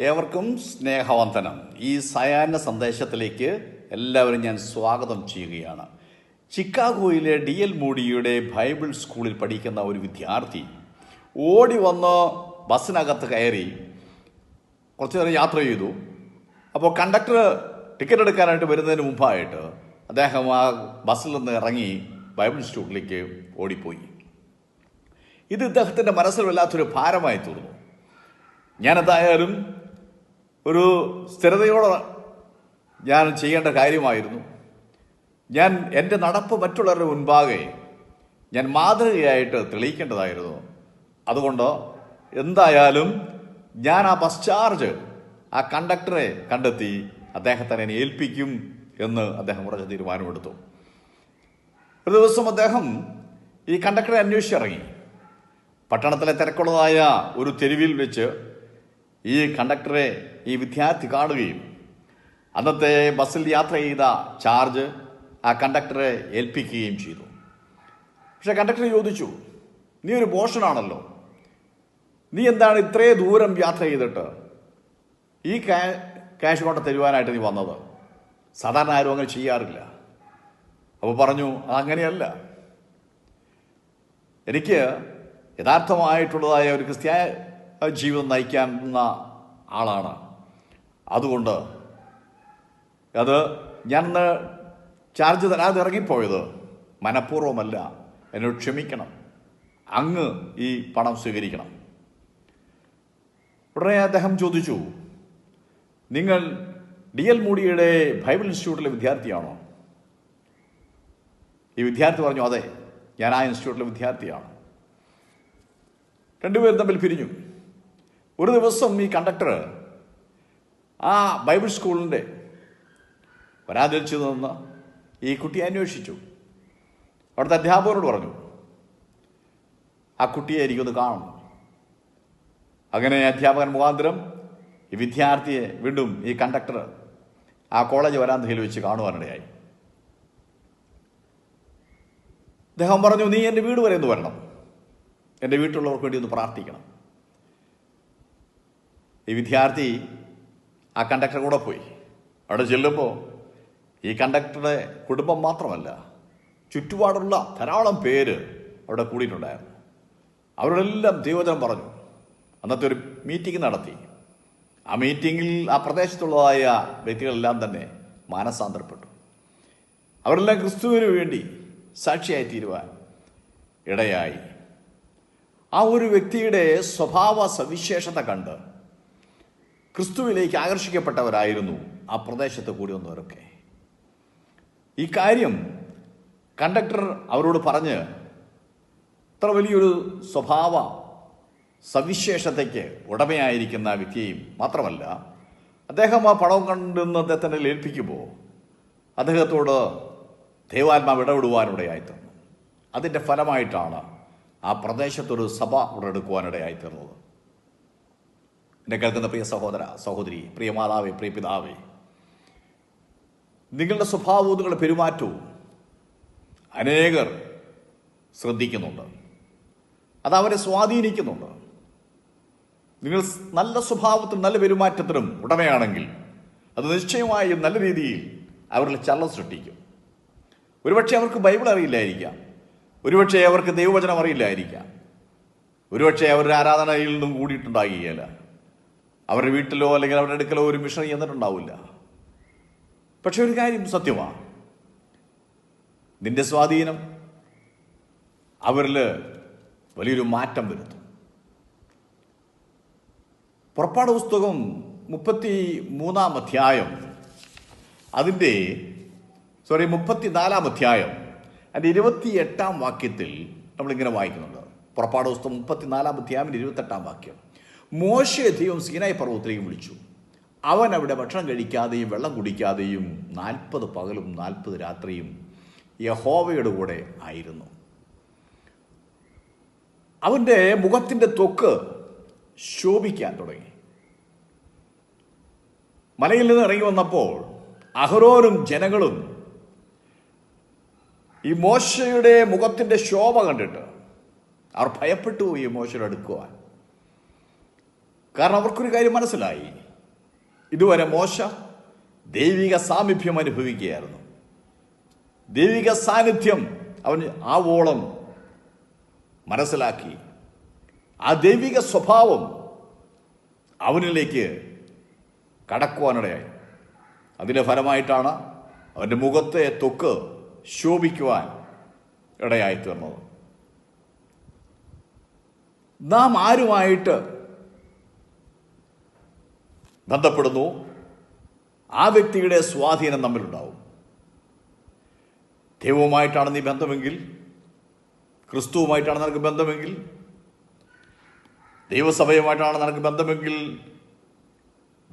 ഏവർക്കും സ്നേഹവന്ദനം. ഈ സയാന സന്ദേശത്തിലേക്ക് എല്ലാവരും ഞാൻ സ്വാഗതം ചെയ്യുകയാണ്. ചിക്കാഗോയിലെ ഡി എൽ മൂഡിയുടെ ബൈബിൾ സ്കൂളിൽ പഠിക്കുന്ന ഒരു വിദ്യാർത്ഥി ഓടി വന്ന് ബസ്സിനകത്ത് കയറി കുറച്ച് നേരം യാത്ര ചെയ്തു. അപ്പോൾ കണ്ടക്ടർ ടിക്കറ്റ് എടുക്കാനായിട്ട് വരുന്നതിന് മുമ്പായിട്ട് അദ്ദേഹം ആ ബസ്സിൽ നിന്ന് ഇറങ്ങി ബൈബിൾ സ്കൂളിലേക്ക് ഓടിപ്പോയി. ഇത് ഇദ്ദേഹത്തിന്റെ മനസ്സിൽ വല്ലാത്തൊരു ഭാരമായി തീർന്നു ഞാൻ എന്തായാലും ഒരു സ്ഥിരതയോടെ ഞാൻ ചെയ്യേണ്ട കാര്യമായിരുന്നു. ഞാൻ എന്റെ നടപ്പ് മറ്റുള്ളവരുടെ മുൻപാകെ ഞാൻ മാതൃകയായിട്ട് തെളിയിക്കേണ്ടതായിരുന്നു. അതുകൊണ്ട് എന്തായാലും ഞാൻ ആ ബസ് ചാർജ് ആ കണ്ടക്ടറെ കണ്ടെത്തി അദ്ദേഹത്തെ എന്നെ ഏൽപ്പിക്കും എന്ന് അദ്ദേഹം ഉറച്ച തീരുമാനമെടുത്തു. ഒരു ദിവസം അദ്ദേഹം ഈ കണ്ടക്ടറെ അന്വേഷിച്ചിറങ്ങി. പട്ടണത്തിലെ തിരക്കുള്ളതായ ഒരു തെരുവിൽ വെച്ച് ഈ കണ്ടക്ടറെ ഈ വിദ്യാർത്ഥി കാണുകയും അന്നത്തെ ബസ്സിൽ യാത്ര ചെയ്ത ചാർജ് ആ കണ്ടക്ടറെ ഏൽപ്പിക്കുകയും ചെയ്തു. പക്ഷെ കണ്ടക്ടർ ചോദിച്ചു നീ ഒരു ബോഷനാണല്ലോ നീ എന്താണ് ഇത്രേ ദൂരം യാത്ര ചെയ്തിട്ട് ഈ കാ- ക്യാഷ് കൊണ്ട് തരുവാനായിട്ട് നീ വന്നത്? സാധാരണ ആരും അങ്ങനെ ചെയ്യാറില്ല. അപ്പോൾ പറഞ്ഞു അതങ്ങനെയല്ല എനിക്ക് യഥാർത്ഥമായിട്ടുള്ളതായ ഒരു ക്രിസ്ത്യായ ജീവിതം നയിക്കാവുന്ന ആളാണ്. അതുകൊണ്ട് അത് ഞാൻ ഇന്ന് ചാർജ് തരാതെ ഇറങ്ങിപ്പോയത്. മനഃപൂർവമല്ല. എന്നോട് ക്ഷമിക്കണം. അങ്ങ് ഈ പണം സ്വീകരിക്കണം. ഉടനെ അദ്ദേഹം ചോദിച്ചു നിങ്ങൾ ഡി എൽ മൂഡിയുടെ ബൈബിൾ ഇൻസ്റ്റിറ്റ്യൂട്ടിലെ വിദ്യാർത്ഥിയാണോ? ഈ വിദ്യാർത്ഥി പറഞ്ഞു അതെ ഞാൻ ആ ഇൻസ്റ്റിറ്റ്യൂട്ടിലെ വിദ്യാർത്ഥിയാണ്. രണ്ടുപേരും തമ്മിൽ പിരിഞ്ഞു. ഒരു ദിവസം ഈ കണ്ടക്ടർ ആ ബൈബിൾ സ്കൂളിന്റെ വരാതിരിച്ചു നിന്ന് ഈ കുട്ടിയെ അന്വേഷിച്ചു. അവിടുത്തെ അധ്യാപകരോട് പറഞ്ഞു ആ കുട്ടിയെ എനിക്കൊന്ന് കാണണം. അങ്ങനെ അധ്യാപകൻ മുഖാന്തരം ഈ വിദ്യാർത്ഥിയെ വീണ്ടും ഈ കണ്ടക്ടർ ആ കോളേജ് വരാന്തയിൽ വെച്ച് കാണുവാനിടയായി. അദ്ദേഹം പറഞ്ഞു നീ എന്റെ വീട് വരെ ഒന്ന് വരണം. എന്റെ വീട്ടിലുള്ളവർക്ക് വേണ്ടി ഒന്ന് പ്രാർത്ഥിക്കണം. ഈ വിദ്യാർത്ഥി ആ കണ്ടക്ടർ കൂടെ പോയി. അവിടെ ചെല്ലുമ്പോൾ ഈ കണ്ടക്ടറുടെ കുടുംബം മാത്രമല്ല ചുറ്റുപാടുള്ള ധാരാളം പേര് അവിടെ കൂടിയിട്ടുണ്ടായിരുന്നു. അവരോടെല്ലാം ദൈവജനം പറഞ്ഞു. അന്നത്തെ ഒരു മീറ്റിംഗ് നടത്തി. ആ മീറ്റിങ്ങിൽ ആ പ്രദേശത്തുള്ളതായ വ്യക്തികളെല്ലാം തന്നെ മാനസാന്തരപ്പെട്ടു. അവരെല്ലാം ക്രിസ്തുവിന് വേണ്ടി സാക്ഷിയായി തീരുവാൻ ഇടയായി. ആ ഒരു വ്യക്തിയുടെ സ്വഭാവ സവിശേഷത കണ്ട് ക്രിസ്തുവിലേക്ക് ആകർഷിക്കപ്പെട്ടവരായിരുന്നു ആ പ്രദേശത്ത് കൂടി വന്നവരൊക്കെ ഈ കാര്യം കണ്ടക്ടർ അവരോട് പറഞ്ഞ് ഇത്ര വലിയൊരു സ്വഭാവ സവിശേഷതയ്ക്ക് ഉടമയായിരിക്കുന്ന വ്യക്തിയും മാത്രമല്ല അദ്ദേഹം ആ പണം കണ്ടെന്ന് അദ്ദേഹത്തിനെ ഏൽപ്പിക്കുമ്പോൾ അദ്ദേഹത്തോട് ദൈവാത്മാവ് ഇടപെടുവാനിടയായി തീർന്നു അതിന്റെ ഫലമായിട്ടാണ് ആ പ്രദേശത്തൊരു സഭ ഉടലെടുക്കുവാനിടയായി തീർന്നത് എന്നെ കേൾക്കുന്ന പ്രിയ സഹോദര സഹോദരി പ്രിയ മാതാവേ പ്രിയ പിതാവേ. നിങ്ങളുടെ സ്വഭാവവും നിങ്ങളുടെ പെരുമാറ്റവും അനേകർ ശ്രദ്ധിക്കുന്നുണ്ട്. അത് അവരെ സ്വാധീനിക്കുന്നുണ്ട്. നിങ്ങൾ നല്ല സ്വഭാവത്തിനും നല്ല പെരുമാറ്റത്തിനും ഉടമയാണെങ്കിൽ അത് നിശ്ചയമായും നല്ല രീതിയിൽ അവരിൽ ചലനം സൃഷ്ടിക്കും. ഒരുപക്ഷെ അവർക്ക് ബൈബിൾ അറിയില്ലായിരിക്കാം. ഒരുപക്ഷെ അവർക്ക് ദൈവവചനം അറിയില്ലായിരിക്കാം. ഒരുപക്ഷെ അവരുടെ ആരാധനയിൽ നിന്നും കൂടിയിട്ടുണ്ടാകുകയില്ല. അവരുടെ വീട്ടിലോ അല്ലെങ്കിൽ അവരുടെ അടുക്കലോ ഒരു മിഷണറി ചെന്നിട്ടുണ്ടാവില്ല പക്ഷെ ഒരു കാര്യം സത്യമാണ് നിന്റെ സ്വാധീനം അവരിൽ വലിയൊരു മാറ്റം വരുത്തും. പുറപ്പാട് പുസ്തകം മുപ്പത്തി മൂന്നാം അധ്യായം. അതിന്റെ സോറി മുപ്പത്തിനാലാം അധ്യായം. അതിന്റെ ഇരുപത്തി എട്ടാം വാക്യത്തിൽ നമ്മളിങ്ങനെ വായിക്കുന്നുണ്ട്. പുറപ്പാട് പുസ്തകം മുപ്പത്തിനാലാം അധ്യായം ഇരുപത്തെട്ടാം വാക്യം. മോശയെ ദൈവം സീനായി പർവതത്തിലേക്ക് വിളിച്ചു. അവൻ അവിടെ ഭക്ഷണം കഴിക്കാതെയും വെള്ളം കുടിക്കാതെയും നാൽപ്പത് പകലും നാൽപ്പത് രാത്രിയും യഹോവയുടെ കൂടെ ആയിരുന്നു. അവന്റെ മുഖത്തിന്റെ തൊക്ക് ശോഭിക്കാൻ തുടങ്ങി. മലയിൽ നിന്ന് ഇറങ്ങി വന്നപ്പോൾ അഹരോനും ജനങ്ങളും ഈ മോശയുടെ മുഖത്തിന്റെ ശോഭ കണ്ടിട്ട് അവർ ഭയപ്പെട്ടു ഈ മോശയുടെ അടുക്കുവാൻ. കാരണം അവർക്കൊരു കാര്യം മനസ്സിലായി. ഇതുവരെ മോശ ദൈവിക സാമീപ്യം അനുഭവിക്കുകയായിരുന്നു. ദൈവിക സാന്നിധ്യം അവൻ ആവോളം മനസ്സിലാക്കി. ആ ദൈവിക സ്വഭാവം അവനിലേക്ക് കടക്കുവാനിടയായി. അതിന്റെ ഫലമായിട്ടാണ് അവന്റെ മുഖത്തെ തൊക്ക് ശോഭിക്കുവാൻ ഇടയായി തീർന്നത്. നാം ആരുമായിട്ട് ബന്ധപ്പെടുന്നു. ആ വ്യക്തിയുടെ സ്വാധീനം തമ്മിലുണ്ടാവും ദൈവവുമായിട്ടാണ് നീ ബന്ധമെങ്കിൽ ക്രിസ്തുവുമായിട്ടാണ് നിനക്ക് ബന്ധമെങ്കിൽ ദൈവസഭയുമായിട്ടാണ് നിനക്ക് ബന്ധമെങ്കിൽ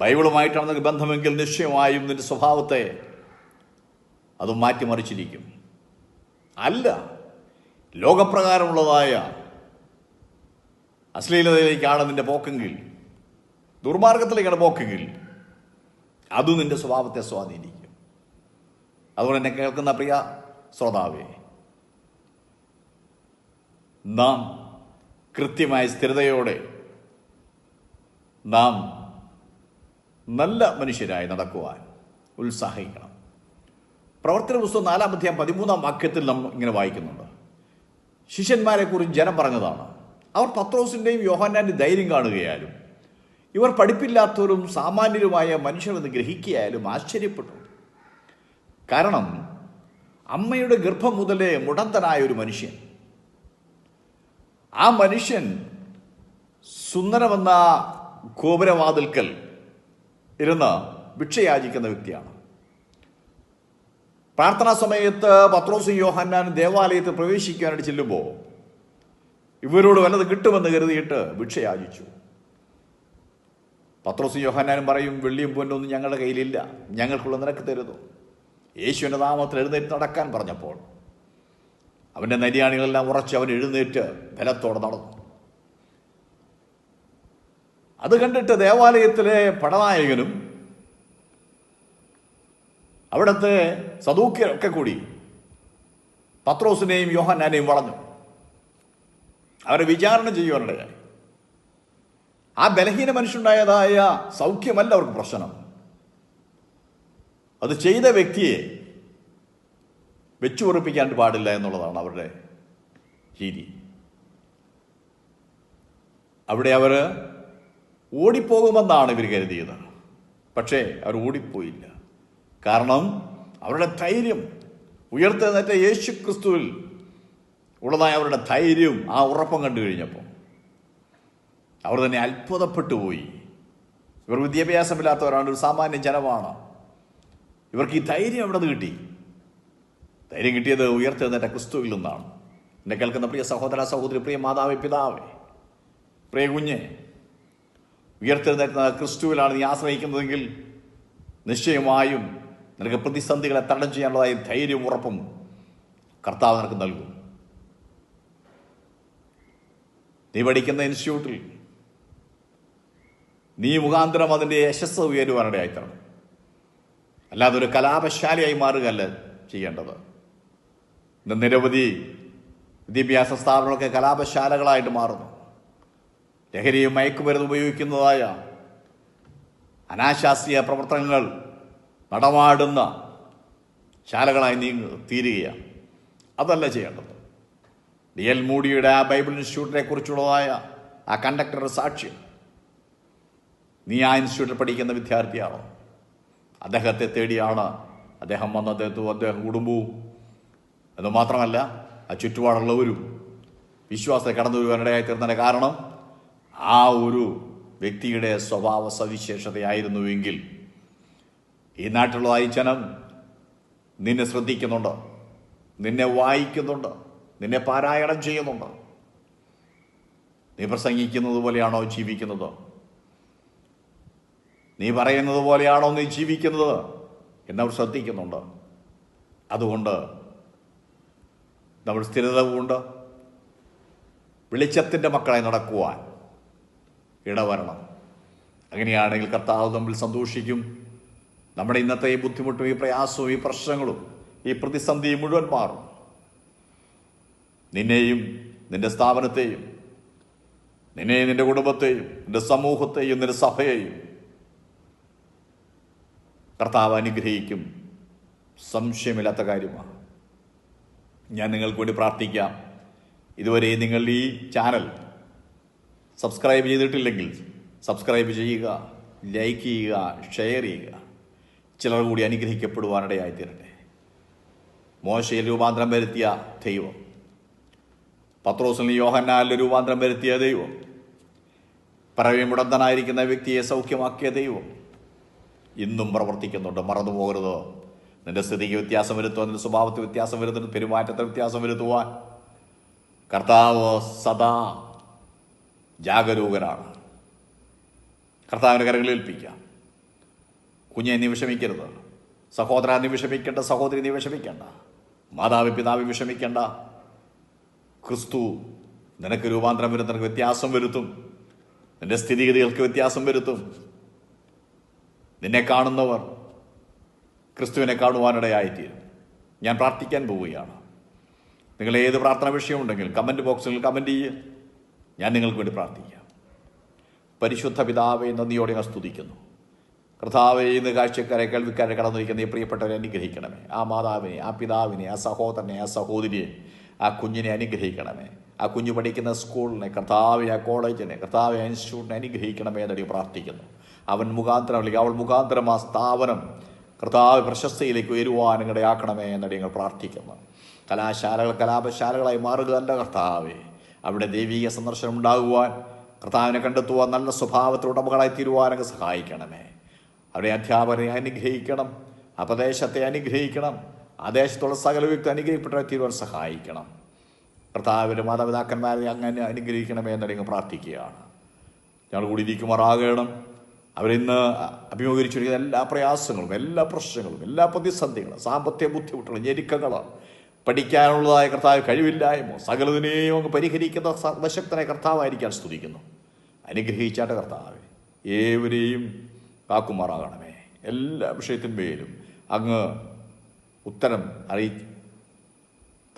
ബൈബിളുമായിട്ടാണ് നിനക്ക് ബന്ധമെങ്കിൽ നിശ്ചയമായും നിന്റെ സ്വഭാവത്തെ അത് മാറ്റിമറിച്ചിരിക്കും. അല്ല ലോകപ്രകാരമുള്ളതായ അശ്ലീലതയിലേക്കാണ് നിന്റെ പോക്കെങ്കിൽ ദുർമാർഗത്തിലേക്കാണ് പോക്കെങ്കിൽ അത് നിന്റെ സ്വഭാവത്തെ സ്വാധീനിക്കും. അതുകൊണ്ട് എന്നെ കേൾക്കുന്ന പ്രിയ ശ്രോതാവേ നാം കൃത്യമായ സ്ഥിരതയോടെ നാം നല്ല മനുഷ്യരായി നടക്കുവാൻ ഉത്സാഹിക്കണം. പ്രവർത്തന പുസ്തകം നാലാം അധ്യായം പതിമൂന്നാം വാക്യത്തിൽ നാം ഇങ്ങനെ വായിക്കുന്നുണ്ട്. ശിഷ്യന്മാരെ കുറിച്ച് ജനം പറഞ്ഞതാണ് അവർ പത്രോസിന്റെയും യോഹന്നാന്റെ ധൈര്യം കാണുകയാലും ഇവർ പഠിപ്പില്ലാത്തവരും സാമാന്യരുമായ മനുഷ്യരെന്ന് ഗ്രഹിക്കുകയായാലും ആശ്ചര്യപ്പെട്ടു. കാരണം അമ്മയുടെ ഗർഭം മുതലേ മുടന്തനായ ഒരു മനുഷ്യൻ. ആ മനുഷ്യൻ സുന്ദരമെന്ന ഗോപുരവാതിൽക്കൽ ഇരുന്ന് ഭിക്ഷയാചിക്കുന്ന വ്യക്തിയാണ്. പ്രാർത്ഥനാ സമയത്ത് പത്രോസും യോഹന്നാൻ ദേവാലയത്തിൽ പ്രവേശിക്കാനായിട്ട് ചെല്ലുമ്പോൾ ഇവരോട് വല്ലത് കിട്ടുമെന്ന് കരുതിയിട്ട് ഭിക്ഷയാചിച്ചു. പത്രോസും യോഹന്നാനും പറയും വെള്ളിയും പൊന്നൊന്നും ഞങ്ങളുടെ കയ്യിലില്ല. ഞങ്ങൾക്കുള്ള നിനക്ക് തരുന്നു. യേശുവിന്റെ നാമത്തിൽ എഴുന്നേറ്റ് നടക്കാൻ പറഞ്ഞപ്പോൾ അവന്റെ നരിയാണികളെല്ലാം ഉറച്ച് അവൻ എഴുന്നേറ്റ് ബലത്തോടെ നടന്നു. അത് കണ്ടിട്ട് ദേവാലയത്തിലെ പടനായകനും അവിടുത്തെ സദൂക്യരൊക്കെ കൂടി പത്രോസിനെയും യോഹന്നാനെയും വളഞ്ഞു. അവരെ വിചാരണ ചെയ്യുവാനിടയായി. ആ ബലഹീന മനുഷ്യനുണ്ടായതായ സൗഖ്യമല്ല അവർക്ക് പ്രശ്നം. അത് ചെയ്ത വ്യക്തിയെ വെച്ചുറപ്പിക്കാൻ പാടില്ല എന്നുള്ളതാണ് അവരുടെ രീതി. അവിടെ അവർ ഓടിപ്പോകുമെന്നാണ് ഇവർ കരുതിയത്. പക്ഷേ അവർ ഓടിപ്പോയില്ല. കാരണം അവരുടെ ധൈര്യം ഉയർത്തെഴുന്നേറ്റ യേശു ക്രിസ്തുവിൽ ഉള്ളതായ അവരുടെ ധൈര്യവും ആ ഉറപ്പം കണ്ടു കഴിഞ്ഞപ്പോൾ. അവർ തന്നെ അത്ഭുതപ്പെട്ടു പോയി. ഇവർ വിദ്യാഭ്യാസമില്ലാത്തവരാണ് ഒരു സാമാന്യ ജനമാണ്. ഇവർക്ക് ഈ ധൈര്യം എവിടെ നിന്ന് കിട്ടി? ധൈര്യം കിട്ടിയത് ഉയർത്തെഴുന്നേറ്റ ക്രിസ്തുവിൽ നിന്നാണ്. എന്നെ കേൾക്കുന്ന പ്രിയ സഹോദര സഹോദരി പ്രിയ മാതാവേ പിതാവേ പ്രിയ കുഞ്ഞെ ഉയർത്തെഴുന്നേറ്റുന്ന ക്രിസ്തുവിലാണ് നീ ആശ്രയിക്കുന്നതെങ്കിൽ നിശ്ചയമായും നിനക്ക് പ്രതിസന്ധികളെ തടം ചെയ്യാനുള്ളതായ ധൈര്യവും ഉറപ്പും കർത്താവ് നിനക്ക് നൽകും. നീ പഠിക്കുന്ന ഇൻസ്റ്റിറ്റ്യൂട്ടിൽ നീ മുഖാന്തരം അതിന്റെ യശസ് ഉയരുവാനിടയായിത്തരണം അല്ലാതെ ഒരു കലാപശാലിയായി മാറുകയല്ല ചെയ്യേണ്ടത്. ഇന്ന് നിരവധി വിദ്യാഭ്യാസ സ്ഥാപനങ്ങളൊക്കെ കലാപശാലകളായിട്ട് മാറുന്നു. ലഹരിയും മയക്കുമരുന്ന് ഉപയോഗിക്കുന്നതായ അനാശാസ്ത്രീയ പ്രവർത്തനങ്ങൾ നടമാടുന്ന ശാലകളായി നീ തീരുകയാണ്. അതല്ല ചെയ്യേണ്ടത്. ഡി എൽ മൂഡിയുടെ ആ ബൈബിൾ ഇൻസ്റ്റിറ്റ്യൂട്ടിനെ കുറിച്ചുള്ളതായ ആ കണ്ടക്ടറുടെ സാക്ഷ്യം നീ ആ ഇൻസ്റ്റിറ്റ്യൂട്ടിൽ പഠിക്കുന്ന വിദ്യാർത്ഥിയാണോ? അദ്ദേഹത്തെ തേടിയാണ് അദ്ദേഹം വന്ന് അദ്ദേഹത്തും അദ്ദേഹം കുടുംബവും. എന്ന് മാത്രമല്ല ആ ചുറ്റുപാടുള്ളവരും വിശ്വാസത്തെ കടന്നു വരുവാനിടയായി തീർന്നതിന്റെ കാരണം ആ ഒരു വ്യക്തിയുടെ സ്വഭാവ സവിശേഷതയായിരുന്നുവെങ്കിൽ ഈ നാട്ടിലുള്ള ജനം നിന്നെ ശ്രദ്ധിക്കുന്നുണ്ട് നിന്നെ വായിക്കുന്നുണ്ട് നിന്നെ പാരായണം ചെയ്യുന്നുണ്ട്. നീ പ്രസംഗിക്കുന്നത് പോലെയാണോ ജീവിക്കുന്നത്? നീ പറയുന്നത് പോലെയാണോ നീ ജീവിക്കുന്നത് എന്നവർ ശ്രദ്ധിക്കുന്നുണ്ട്. അതുകൊണ്ട് നമ്മൾ സ്ഥിരത കൊണ്ട് വെളിച്ചത്തിന്റെ മക്കളായി നടക്കുവാൻ ഇടവരണം. അങ്ങനെയാണെങ്കിൽ കർത്താവ് തമ്മിൽ സന്തോഷിക്കും. നമ്മുടെ ഇന്നത്തെ ഈ ബുദ്ധിമുട്ടും ഈ പ്രയാസവും ഈ പ്രശ്നങ്ങളും ഈ പ്രതിസന്ധിയും മുഴുവൻ മാറും. നിന്നെയും നിന്റെ സ്ഥാപനത്തെയും നിന്നെയും നിന്റെ കുടുംബത്തെയും നിന്റെ സമൂഹത്തെയും നിന്റെ സഭയെയും കർത്താവ് അനുഗ്രഹിക്കും. സംശയമില്ലാത്ത കാര്യമാണ്. ഞാൻ നിങ്ങൾക്ക് വേണ്ടി പ്രാർത്ഥിക്കാം. ഇതുവരെ നിങ്ങൾ ഈ ചാനൽ സബ്സ്ക്രൈബ് ചെയ്തിട്ടില്ലെങ്കിൽ സബ്സ്ക്രൈബ് ചെയ്യുക ലൈക്ക് ചെയ്യുക ഷെയർ ചെയ്യുക. ചിലർ കൂടി അനുഗ്രഹിക്കപ്പെടുവാനിടയായിത്തീരട്ടെ. മോശയിൽ രൂപാന്തരം വരുത്തിയ ദൈവം. പത്രോസിൽ യോഹന്നാലിൽ രൂപാന്തരം വരുത്തിയ ദൈവം. മുടന്തനായിരിക്കുന്ന വ്യക്തിയെ സൗഖ്യമാക്കിയ ദൈവം. ഇന്നും പ്രവർത്തിക്കുന്നുണ്ട്. മറന്നു പോകരുത് നിന്റെ സ്ഥിതിക്ക് വ്യത്യാസം വരുത്തുവാൻ നിന്റെ സ്വഭാവത്തിൽ വ്യത്യാസം വരുത്തുവാൻ പെരുമാറ്റത്തിൽ വ്യത്യാസം വരുത്തുവാൻ കർത്താവ് സദാ ജാഗരൂകരാണ് കർത്താവിന്റെ കരങ്ങളിൽ ഏൽപ്പിക്കാം. കുഞ്ഞെ നീ വിഷമിക്കരുത്. സഹോദര നീ വിഷമിക്കേണ്ട. സഹോദരി നീ വിഷമിക്കേണ്ട. മാതാവ് പിതാവ് വിഷമിക്കേണ്ട. ക്രിസ്തു നിനക്ക് രൂപാന്തരം വരുത്തും നിനക്ക് വ്യത്യാസം വരുത്തും. നിന്റെ സ്ഥിതിഗതികൾക്ക് വ്യത്യാസം വരുത്തും. നിന്നെ കാണുന്നവർ ക്രിസ്തുവിനെ കാണുവാനിടയായിത്തീരും. ഞാൻ പ്രാർത്ഥിക്കാൻ പോവുകയാണ്. നിങ്ങൾ ഏത് പ്രാർത്ഥന വിഷയമുണ്ടെങ്കിൽ കമന്റ് ബോക്സിൽ കമന്റ് ചെയ്യുക ഞാൻ നിങ്ങൾക്ക് വേണ്ടി പ്രാർത്ഥിക്കാം. പരിശുദ്ധ പിതാവെ നന്ദിയോടെ ഞാൻ സ്തുതിക്കുന്നു. കർത്താവെ ഇന്ന് കാഴ്ചക്കാരെ കേൾവിക്കാരെ കടന്നിരിക്കുന്ന ഈ പ്രിയപ്പെട്ടവരെ അനുഗ്രഹിക്കണമേ. ആ മാതാവിനെ ആ പിതാവിനെ ആ സഹോദരനെ ആ സഹോദരിയെ ആ കുഞ്ഞിനെ അനുഗ്രഹിക്കണമേ. ആ കുഞ്ഞു പഠിക്കുന്ന സ്കൂളിനെ കർത്താവെ ആ കോളേജിനെ കർത്താവെ ഇൻസ്റ്റിറ്റ്യൂട്ടിനെ അനുഗ്രഹിക്കണമേ എന്നടി പ്രാർത്ഥിക്കുന്നു. അവൻ മുഖാന്തരം അല്ലെങ്കിൽ അവൾ മുഖാന്തരം ആ സ്ഥാപനം കർത്താവ് പ്രശസ്തിയിലേക്ക് ഉയരുവാനും ഇടയാക്കണമേ എന്നടി ഞങ്ങൾ പ്രാർത്ഥിക്കുന്നു. കലാശാലകൾ കലാപശാലകളായി മാറുക അല്ല കർത്താവേ. അവിടെ ദൈവീക സന്ദർശനം ഉണ്ടാകുവാൻ കർത്താവിനെ കണ്ടെത്തുവാൻ നല്ല സ്വഭാവത്തിൽ ഉടമകളായി തീരുവാനൊക്കെ സഹായിക്കണമേ. അവിടെ അധ്യാപകരെ അനുഗ്രഹിക്കണം ആ പ്രദേശത്തെ അനുഗ്രഹിക്കണം ആ ദേശത്തുള്ള സകല വ്യക്തി അനുഗ്രഹിക്കപ്പെട്ടവരെ തീരുവാൻ സഹായിക്കണം. കർത്താവിന്റെ മാതാപിതാക്കന്മാരെ അങ്ങനെ അനുഗ്രഹിക്കണമേ എന്ന് നിങ്ങൾ പ്രാർത്ഥിക്കുകയാണ്. ഞങ്ങൾ കൂടി ഇരിക്കുമാറാകണം. അവരിന്ന് അഭിമുഖീകരിച്ചിരിക്കുന്ന എല്ലാ പ്രയാസങ്ങളും എല്ലാ പ്രശ്നങ്ങളും എല്ലാ പ്രതിസന്ധികളും സാമ്പത്തിക ബുദ്ധിമുട്ടുകൾ ഞെരുക്കങ്ങൾ പഠിക്കാനുള്ളതായ കർത്താവ് കഴിവില്ലായ്മ സകലതിനെയും അങ്ങ് പരിഹരിക്കുന്ന സർവശക്തനെ കർത്താവായിരിക്കാൻ സ്തുതിക്കുന്നു. അനുഗ്രഹിച്ചാട്ട് കർത്താവ് ഏവരെയും കാക്കുമാറാകണമേ. എല്ലാ വിഷയത്തിന്മേലും അങ്ങ് ഉത്തരം അറിയി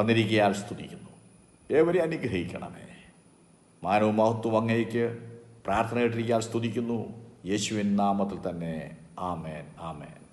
തന്നിരിക്കാൻ സ്തുതിക്കുന്നു. ഏവരെയും അനുഗ്രഹിക്കണമേ. മാനവും മഹത്വം അങ്ങേക്ക് പ്രാർത്ഥന കേട്ടിരിക്കാൻ സ്തുതിക്കുന്നു. യേശുവിൻ നാമത്തിൽ തന്നെ ആമേൻ ആമേൻ.